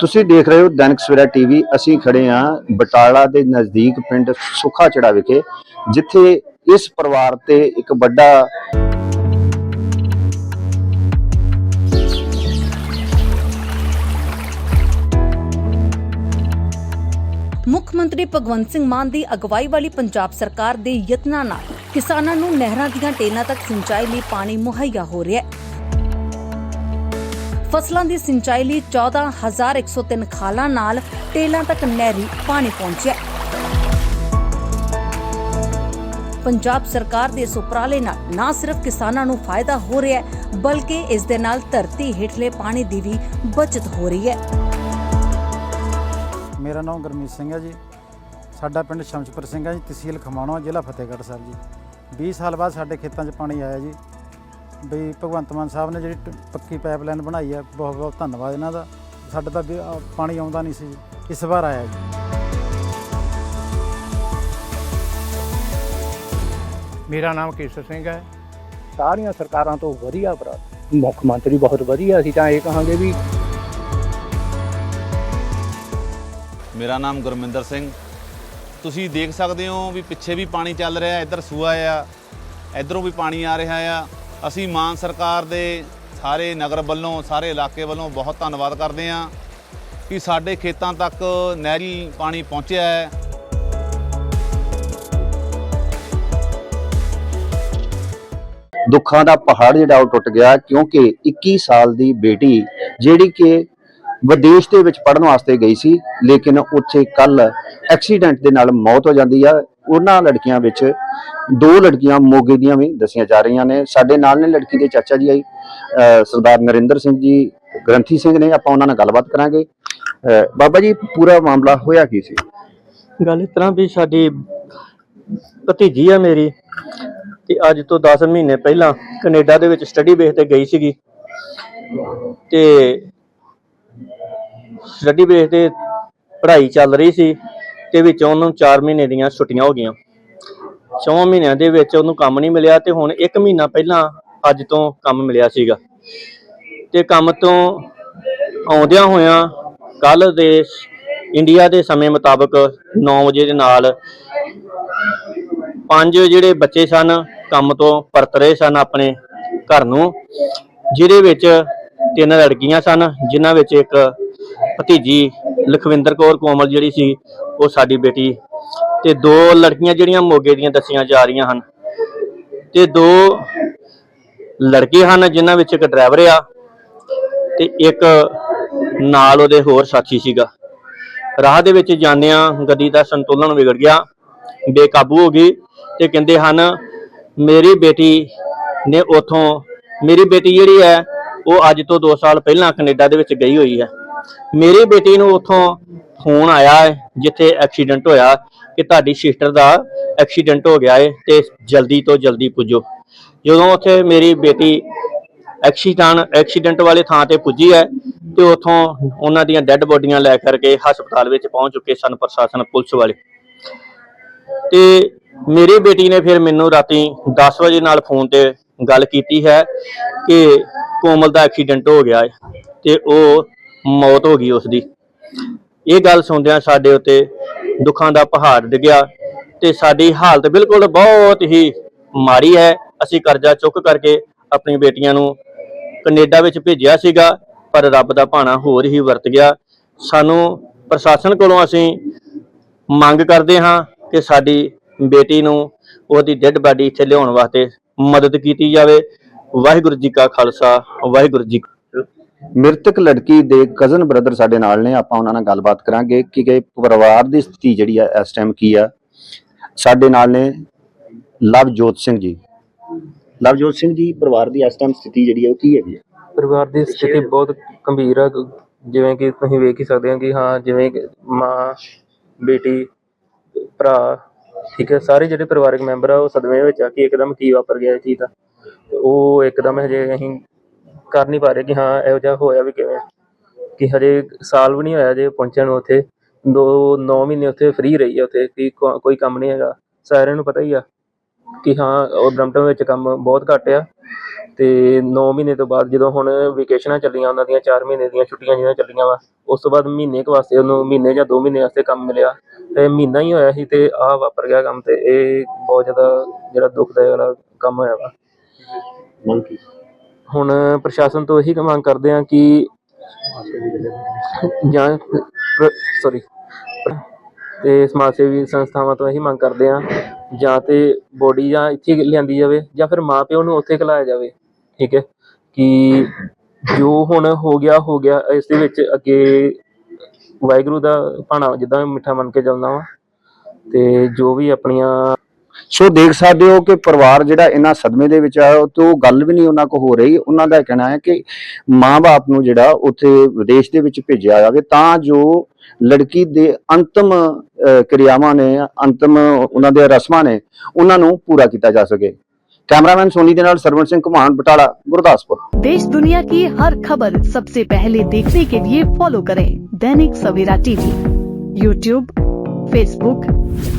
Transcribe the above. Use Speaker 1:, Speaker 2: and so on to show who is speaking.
Speaker 1: ਤੁਸੀਂ ਦੇਖ ਰਹੇ ਹੋ ਦੈਨਿਕ ਸਵੇਰਾ ਟੀਵੀ, ਅਸੀਂ ਖੜੇ ਹਾਂ ਬਟਾਲਾ ਦੇ ਨਜ਼ਦੀਕ ਪਿੰਡ ਸੁਖਾ ਚੜਾ ਵਿਖੇ, ਜਿੱਥੇ ਇਸ ਪਰਿਵਾਰ ਤੇ ਇੱਕ ਵੱਡਾ
Speaker 2: ਮੁੱਖ ਮੰਤਰੀ ਭਗਵੰਤ ਸਿੰਘ ਮਾਨ ਦੀ ਅਗਵਾਈ ਵਾਲੀ ਪੰਜਾਬ ਸਰਕਾਰ ਦੇ ਯਤਨਾਂ ਨਾਲ ਕਿਸਾਨਾਂ ਨੂੰ ਨਹਿਰਾਂ ਦੀਆਂ ਟੇਲਾਂ ਤੱਕ ਸਿੰਚਾਈ ਲਈ ਪਾਣੀ ਮੁਹੱਈਆ ਹੋ ਰਿਹਾ ਹੈ। ਫਸਲਾਂ ਦੀ ਸਿੰਚਾਈ ਲਈ 14103 ਖਾਲਾਂ ਨਾਲ ਟੇਲਾਂ ਤੱਕ ਨਹਿਰੀ ਪਾਣੀ ਪਹੁੰਚਿਆ ਪੰਜਾਬ ਸਰਕਾਰ ਦੇ ਇਸ ਉਪਰਾਲੇ ਨਾਲ ਨਾ ਸਿਰਫ ਕਿਸਾਨਾਂ ਨੂੰ ਫਾਇਦਾ ਹੋ ਰਿਹਾ ਹੈ, ਬਲਕਿ ਇਸ ਦੇ ਨਾਲ ਧਰਤੀ ਹੇਠਲੇ ਪਾਣੀ ਦੀ ਵੀ ਬਚਤ ਹੋ ਰਹੀ ਹੈ।
Speaker 3: ਮੇਰਾ ਨਾਮ ਗੁਰਮੀਤ ਸਿੰਘ ਹੈ ਜੀ। ਸਾਡਾ ਪਿੰਡ ਸ਼ਮਸ਼ਪੁਰ ਸਿੰਘ ਹੈ ਜੀ, ਤਹਿਸੀਲ ਖਮਾਣੋ, ਜ਼ਿਲ੍ਹਾ ਫਤਿਹਗੜ੍ਹ ਸਾਹਿਬ ਜੀ। 20 ਸਾਲ ਬਾਅਦ ਸਾਡੇ ਖੇਤਾਂ 'ਚ ਪਾਣੀ ਆਇਆ ਜੀ। ਬਈ ਭਗਵੰਤ ਮਾਨ ਸਾਹਿਬ ਨੇ ਜਿਹੜੀ ਟ- ਪੱਕੀ ਪਾਈਪਲਾਈਨ ਬਣਾਈ ਹੈ ਬਹੁਤ ਬਹੁਤ ਧੰਨਵਾਦ ਇਹਨਾਂ ਦਾ। ਸਾਡੇ ਤਾਂ ਵੀ, ਪਾਣੀ ਆਉਂਦਾ ਨਹੀਂ ਸੀ ਜੀ। ਇਸ ਵਾਰ ਆਇਆ ਜੀ।
Speaker 4: ਮੇਰਾ ਨਾਮ ਕੇਸਰ ਸਿੰਘ ਹੈ।
Speaker 5: ਸਾਰੀਆਂ ਸਰਕਾਰਾਂ ਤੋਂ ਵਧੀਆ ਉਪਰਾਲਾ ਮੁੱਖ ਮੰਤਰੀ ਬਹੁਤ ਵਧੀਆ ਅਸੀਂ ਤਾਂ ਇਹ ਕਹਾਂਗੇ ਵੀ
Speaker 6: ਮੇਰਾ ਨਾਮ ਗੁਰਮਿੰਦਰ ਸਿੰਘ। ਤੁਸੀਂ ਦੇਖ ਸਕਦੇ ਹੋ ਵੀ ਪਿੱਛੇ ਵੀ ਪਾਣੀ ਚੱਲ ਰਿਹਾ ਹੈ, ਇੱਧਰ ਸੂਆ ਆ ਇੱਧਰੋਂ ਵੀ ਪਾਣੀ ਆ ਰਿਹਾ ਆ। ਅਸੀਂ ਮਾਨ ਸਰਕਾਰ ਦੇ ਸਾਰੇ ਨਗਰ ਵੱਲੋਂ, ਸਾਰੇ ਇਲਾਕੇ ਵੱਲੋਂ ਬਹੁਤ ਧੰਨਵਾਦ ਕਰਦੇ ਹਾਂ ਕਿ ਸਾਡੇ ਖੇਤਾਂ ਤੱਕ ਨਹਿਰੀ ਪਾਣੀ ਪਹੁੰਚਿਆ ਹੈ।
Speaker 1: ਦੁੱਖਾਂ ਦਾ ਪਹਾੜ ਜਿਹੜਾ ਉਹ ਟੁੱਟ ਗਿਆ ਕਿਉਂਕਿ 21 ਸਾਲ ਦੀ ਬੇਟੀ ਜਿਹੜੀ ਕਿ ਵਿਦੇਸ਼ ਦੇ ਵਿੱਚ ਪੜ੍ਹਨ ਵਾਸਤੇ ਗਈ ਸੀ, ਲੇਕਿਨ ਉੱਥੇ ਕੱਲ ਐਕਸੀਡੈਂਟ ਦੇ ਨਾਲ ਮੌਤ ਹੋ ਜਾਂਦੀ ਆ। ਉਹਨਾਂ ਲੜਕੀਆਂ ਵਿੱਚ ਦੋ ਲੜਕੀਆਂ ਮੋਗੇ ਦੀਆਂ ਵੀ ਦੱਸੀਆਂ ਜਾ ਰਹੀਆਂ ਨੇ। ਸਾਡੇ ਨਾਲ ਨੇ ਲੜਕੀ ਦੇ ਚਾਚਾ ਜੀ ਆਈ ਸਰਦਾਰ ਨਰਿੰਦਰ ਸਿੰਘ ਜੀ, ਗ੍ਰੰਥੀ ਸਿੰਘ ਨੇ ਆਪਾਂ ਉਹਨਾਂ ਨਾਲ ਗੱਲਬਾਤ ਕਰਾਂਗੇ। ਅਹ ਬਾਬਾ ਜੀ, ਪੂਰਾ ਮਾਮਲਾ ਹੋਇਆ ਕੀ ਸੀ?
Speaker 7: ਗੱਲ ਇਸ ਤਰ੍ਹਾਂ ਵੀ ਸਾਡੀ ਭਤੀਜੀ ਆ ਮੇਰੀ, ਤੇ ਅੱਜ ਤੋਂ 10 ਮਹੀਨੇ ਪਹਿਲਾਂ ਕੈਨੇਡਾ ਦੇ ਵਿੱਚ ਸਟੱਡੀ ਬੇਸ ਤੇ ਗਈ ਸੀਗੀ। ਤੇ ਸਟੱਡੀ ਬੇਸ ਤੇ ਪੜ੍ਹਾਈ ਚੱਲ ਰਹੀ ਸੀ ਤੇ ਵਿੱਚ ਉਹਨੂੰ 4 ਮਹੀਨੇ ਦੀਆਂ ਛੁੱਟੀਆਂ ਹੋ ਗਈਆਂ। 4 ਮਹੀਨਿਆਂ ਦੇ ਵਿੱਚ ਉਹਨੂੰ ਕੰਮ ਨਹੀਂ ਮਿਲਿਆ ਤੇ ਹੁਣ 1 ਮਹੀਨਾ ਪਹਿਲਾਂ ਅੱਜ ਤੋਂ ਕੰਮ ਮਿਲਿਆ ਸੀਗਾ। ਤੇ ਕੰਮ ਤੋਂ ਆਉਂਦਿਆਂ ਹੋਇਆਂ ਕੱਲ ਦੇ ਇੰਡੀਆ ਦੇ ਸਮੇਂ ਮੁਤਾਬਕ 9 ਵਜੇ ਦੇ ਨਾਲ ਪੰਜ ਜਿਹੜੇ ਬੱਚੇ ਸਨ ਕੰਮ ਤੋਂ ਪਰਤ ਰਹੇ ਸਨ ਆਪਣੇ ਘਰ ਨੂੰ, ਜਿਹਦੇ ਵਿੱਚ ਤਿੰਨ ਲੜਕੀਆਂ ਸਨ, ਜਿਨ੍ਹਾਂ ਵਿੱਚ ਇੱਕ ਭਤੀਜੀ ਲਖਵਿੰਦਰ ਕੌਰ ਕੋਮਲ ਜਿਹੜੀ ਸੀ, ਉਹ ਸਾਡੀ ਬੇਟੀ। ਤੇ ਦੋ ਲੜਕੀਆਂ ਜਿਹੜੀਆਂ ਮੋਗੇ ਦੀਆਂ ਦੱਸੀਆਂ ਜਾ ਰਹੀਆਂ ਹਨ। ਤੇ ਦੋ ਲੜਕੇ ਹਨ ਜਿਨ੍ਹਾਂ ਵਿੱਚ ਇੱਕ ਡਰਾਈਵਰ ਆ ਤੇ ਇੱਕ ਨਾਲ ਉਹਦੇ ਹੋਰ ਸਾਥੀ ਸੀਗਾ। ਰਾਹ ਦੇ ਵਿੱਚ ਜਾਂਦਿਆਂ ਗੱਡੀ ਦਾ ਸੰਤੁਲਨ ਵਿਗੜ ਗਿਆ, ਬੇਕਾਬੂ ਹੋ ਗਈ ਤੇ ਕਹਿੰਦੇ ਹਨ, ਮੇਰੀ ਬੇਟੀ ਨੇ ਉਥੋਂ, ਮੇਰੀ ਬੇਟੀ ਜਿਹੜੀ ਹੈ, ਉਹ ਅੱਜ ਤੋਂ 2 ਸਾਲ ਪਹਿਲਾਂ ਕੈਨੇਡਾ ਦੇ ਵਿੱਚ ਗਈ ਹੋਈ ਹੈ। ਮੇਰੀ ਬੇਟੀ ਨੂੰ ਉਥੋਂ ਫੋਨ ਆਇਆ ਹੈ, ਜਿੱਥੇ ਐਕਸੀਡੈਂਟ ਹੋਇਆ ਕਿ ਤੁਹਾਡੀ ਸਿਸਟਰ ਦਾ ਐਕਸੀਡੈਂਟ ਹੋ ਗਿਆ ਹੈ ਤੇ ਜਲਦੀ ਤੋਂ ਜਲਦੀ ਪੁੱਜੋ। ਜਦੋਂ ਉੱਥੇ ਮੇਰੀ ਬੇਟੀ ਐਕਸੀਡੈਂਟ ਐਕਸੀਡੈਂਟ ਵਾਲੇ ਥਾਂ ਤੇ ਪੁੱਜੀ ਹੈ, ਤੇ ਉਥੋਂ ਉਹਨਾਂ ਦੀਆਂ ਡੈੱਡ ਬੋਡੀਆਂ ਲੈ ਕਰਕੇ ਹਸਪਤਾਲ ਵਿੱਚ ਪਹੁੰਚ ਚੁੱਕੇ ਸਨ ਪ੍ਰਸ਼ਾਸਨ ਪੁਲਿਸ ਵਾਲੇ। ਤੇ ਮੇਰੀ ਬੇਟੀ ਨੇ ਫਿਰ ਮੈਨੂੰ ਰਾਤੀ 10 ਵਜੇ ਨਾਲ ਫੋਨ ਤੇ ਗੱਲ ਕੀਤੀ ਹੈ ਕਿ ਕੋਮਲ ਦਾ ਐਕਸੀਡੈਂਟ ਹੋ ਗਿਆ ਹੈ, ਤੇ ਉਹ ਮੌਤ ਹੋ ਗਈ ਉਸ ਦੀ ਇਹ ਗੱਲ ਸੁਣਦਿਆਂ ਸਾਡੇ ਉੱਤੇ ਦੁੱਖਾਂ ਦਾ ਪਹਾੜ ਡਿੱਗਿਆ ਤੇ ਸਾਡੀ ਹਾਲਤ ਬਿਲਕੁਲ ਬਹੁਤ ਹੀ ਮਾੜੀ ਹੈ। ਅਸੀਂ ਕਰਜ਼ਾ ਚੁੱਕ ਕਰਕੇ ਆਪਣੀ ਬੇਟੀਆਂ ਨੂੰ ਕੈਨੇਡਾ ਵਿੱਚ ਭੇਜਿਆ ਸੀਗਾ, ਪਰ ਰੱਬ ਦਾ ਭਾਣਾ ਹੋਰ ਹੀ ਵਰਤ ਗਿਆ। ਸਾਨੂੰ ਪ੍ਰਸ਼ਾਸਨ ਕੋਲੋਂ ਅਸੀਂ ਮੰਗ ਕਰਦੇ ਹਾਂ ਕਿ ਸਾਡੀ ਬੇਟੀ ਨੂੰ ਉਹਦੀ ਡੈੱਡ ਬਾਡੀ ਇੱਥੇ ਲਿਆਉਣ ਵਾਸਤੇ ਮਦਦ ਕੀਤੀ ਜਾਵੇ। ਵਾਹਿਗੁਰੂ ਜੀ ਕਾ ਖਾਲਸਾ, ਵਾਹਿਗੁਰੂ ਜੀ
Speaker 1: ਮ੍ਰਿਤਕ ਲੜਕੀ ਦੇ ਕਜ਼ਨ ਬ੍ਰਦਰ ਸਾਡੇ ਨਾਲ ਨੇ ਆਪਾਂ ਉਹਨਾਂ ਨਾਲ ਗੱਲਬਾਤ ਕਰਾਂਗੇ ਕਿ ਕਿ ਪਰਿਵਾਰ ਦੀ ਸਥਿਤੀ ਜਿਹੜੀ ਆ ਇਸ ਟਾਈਮ ਕੀ ਆ। ਸਾਡੇ ਨਾਲ ਨੇ ਲਵਜੋਤ ਸਿੰਘ ਜੀ। ਲਵਜੋਤ ਸਿੰਘ ਜੀ ਪਰਿਵਾਰ ਦੀ ਇਸ ਟਾਈਮ ਸਥਿਤੀ ਜਿਹੜੀ ਆ ਉਹ ਕੀ ਹੈਗੀ
Speaker 8: ਪਰਿਵਾਰ ਦੀ ਸਥਿਤੀ ਬਹੁਤ ਗੰਭੀਰ ਆ ਜਿਵੇਂ ਕਿ ਤੁਸੀਂ ਵੇਖ ਹੀ ਸਕਦੇ ਹੋ ਕਿ ਹਾਂ ਜਿਵੇਂ ਮਾਂ ਬੇਟੀ ਭਰਾ ਠੀਕ ਹੈ ਸਾਰੇ ਜਿਹੜੇ ਪਰਿਵਾਰਕ ਮੈਂਬਰ ਆ ਉਹ ਸਦਮੇ ਵਿੱਚ ਆ ਕਿ ਇੱਕਦਮ ਕੀ ਵਾਪਰ ਗਿਆ ਇਹ ਚੀਜ਼ ਦਾ। ਤੇ ਉਹ ਇੱਕਦਮ ਹਜੇ ਅਸੀਂ ਕਰ ਨਹੀਂ ਪਾ ਰਹੇ ਕਿ ਹਾਂ, ਇਹੋ ਜਿਹਾ ਹੋਇਆ ਵੀ ਕਿਵੇਂ? ਕਿ ਹਜੇ ਸਾਲ ਵੀ ਨਹੀਂ ਹੋਇਆ ਜੇ ਪਹੁੰਚਣ ਨੂੰ ਉੱਥੇ। ਦੋ 9 ਮਹੀਨੇ ਉੱਥੇ ਫ੍ਰੀ ਰਹੀ ਆ ਉੱਥੇ, ਕਿ ਕੋਈ ਕੰਮ ਨਹੀਂ ਹੈਗਾ। ਸਾਰਿਆਂ ਨੂੰ ਪਤਾ ਹੀ ਆ ਕਿ ਹਾਂ, ਉਹ ਬ੍ਰਮਟਨ ਵਿੱਚ ਕੰਮ ਬਹੁਤ ਘੱਟ ਆ। ਤੇ 9 ਮਹੀਨੇ ਤੋਂ ਬਾਅਦ ਜਦੋਂ ਹੁਣ ਵਕੇਸ਼ਨਾਂ ਚੱਲੀਆਂ, ਉਹਨਾਂ ਦੀਆਂ 4 ਮਹੀਨੇ ਦੀਆਂ ਛੁੱਟੀਆਂ ਜਿਹੜੀਆਂ ਚੱਲੀਆਂ ਵਾ, ਉਸ ਤੋਂ ਬਾਅਦ ਮਹੀਨੇ ਕੁ ਵਾਸਤੇ ਉਹਨੂੰ ਮਹੀਨੇ ਜਾਂ 2 ਮਹੀਨੇ ਵਾਸਤੇ ਕੰਮ ਮਿਲਿਆ। ਤੇ ਮਹੀਨਾ ਹੀ ਹੋਇਆ ਸੀ ਤੇ ਆਹ ਵਾਪਰ ਗਿਆ ਕੰਮ ਤੇ, ਇਹ ਬਹੁਤ ਜ਼ਿਆਦਾ ਜਿਹੜਾ ਦੁਖਦਾਇਕ ਵਾਲਾ ਕੰਮ ਹੋਇਆ ਵਾ। ਹੁਣ ਪ੍ਰਸ਼ਾਸਨ ਤੋਂ ਇਹੀ ਮੰਗ ਕਰਦੇ ਆ ਕਿ ਜਾਂ ਸੌਰੀ ਤੇ ਸਮਾਜ ਸੇਵੀ ਸੰਸਥਾਵਾਂ ਤੋਂ ਇਹੀ ਮੰਗ ਕਰਦੇ ਆ ਜਾਂ ਤੇ ਬੋਡੀ ਜਾਂ ਇੱਥੇ ਲਿਆਂਦੀ ਜਾਵੇ ਜਾਂ ਫਿਰ ਮਾਂ ਪਿਓ ਨੂੰ ਉੱਥੇ ਖਿਲਾਇਆ ਜਾਵੇ, ਠੀਕ ਹੈ? ਕਿ ਜੋ ਹੁਣ ਹੋ ਗਿਆ ਹੋ ਗਿਆ, ਇਸ ਦੇ ਵਿੱਚ ਅੱਗੇ ਵਾਹਿਗੁਰੂ ਦਾ ਭਾਣਾ ਜਿੱਦਾਂ ਮਿੱਠਾ ਮੰਨ ਕੇ ਚੱਲਣਾ ਵਾ। ਤੇ ਜੋ ਵੀ ਆਪਣੀਆਂ
Speaker 1: ਸੋ ਦੇਖ ਸਕਦੇ ਹੋ ਕਿ ਪਰਿਵਾਰ ਜਿਹੜਾ ਇਹਨਾਂ ਸਦਮੇ ਦੇ ਵਿੱਚ ਆ ਉਹ ਤੋਂ ਗੱਲ ਵੀ ਨਹੀਂ ਉਹਨਾਂ ਕੋ ਹੋ ਰਹੀ ਉਹਨਾਂ ਦਾ ਕਹਿਣਾ ਹੈ ਕਿ ਮਾਂ-ਬਾਪ ਨੂੰ ਜਿਹੜਾ ਉੱਥੇ ਵਿਦੇਸ਼ ਦੇ ਵਿੱਚ ਭੇਜਿਆ ਜਾਵੇ ਤਾਂ ਜੋ ਲੜਕੀ ਦੇ ਅੰਤਮ ਅਹ, ਕਿਰਿਆਵਾਂ ਨੇ ਅੰਤਮ ਉਹਨਾਂ ਦੇ ਰਸਮਾਂ ਨੇ ਉਹਨਾਂ ਨੂੰ ਪੂਰਾ ਕੀਤਾ ਜਾ ਸਕੇ ਕੈਮਰਾਮੈਨ ਸੋਨੀ ਦੇ ਨਾਲ ਸਰਵਣ ਸਿੰਘ ਘੁਮਾਣ ਬਟਾਲਾ ਗੁਰਦਾਸਪੁਰ
Speaker 9: देश दुनिया की हर खबर सबसे पहले देखने के लिए फॉलो करें Dainik Savera TV YouTube Facebook